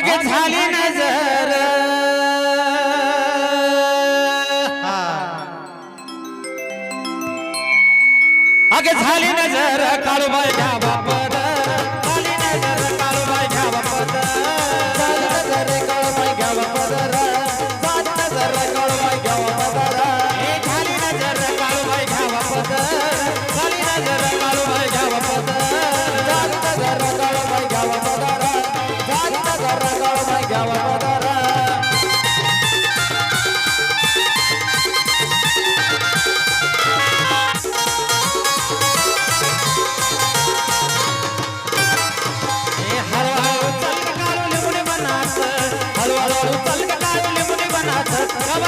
अगे झाली नजर. अगे झाली नजर काळूबाई बाबा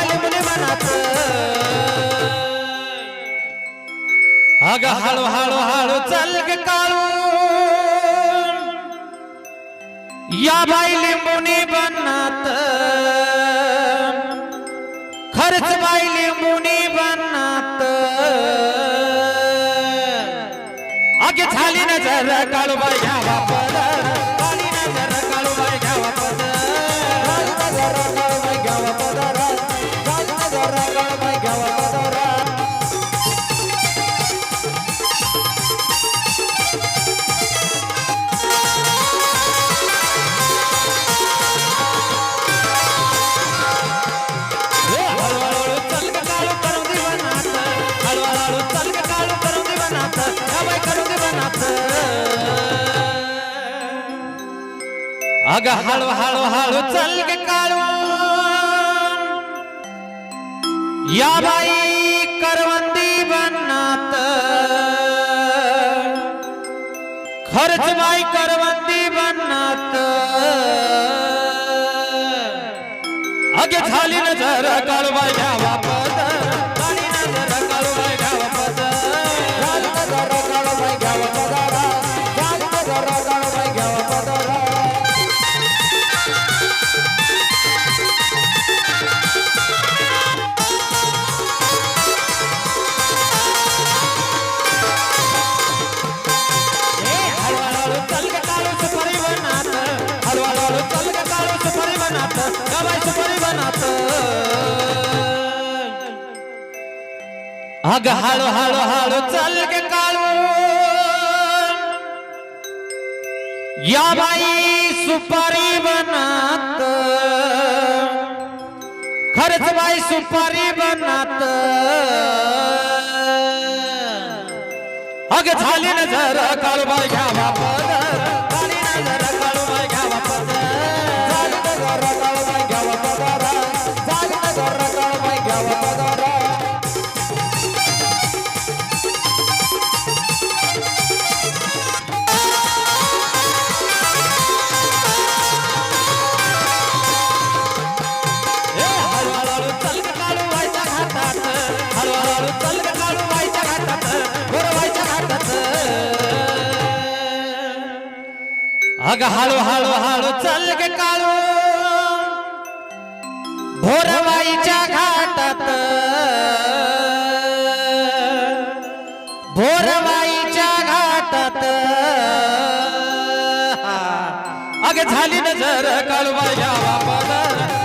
लिंबुनी बनात अग हळू हळू हळू चल ग या बाई लिंबुनी बनात. खर्च बाई लिंबुनी बनात. अगे झाली नजर काळूबाई अग हळू हळू हळू चल ग काळू. या बाई करवंदी बनात खर्च बाई करवंदी बनात अगे झाली नजर काळूबाई घ्यावा वापर अग हळू हळू हळू चल गे काळू या बाई सुपारी बनात खरच बाई सुपारी बनात अग झाली नजर काळूबाई घ्या बाबा अग हळू हळू हळू चल गे काळू. भोरवाईच्या घाटात. भोरवाईच्या घाटात. अग झाली नजर काळू घ्यावा पद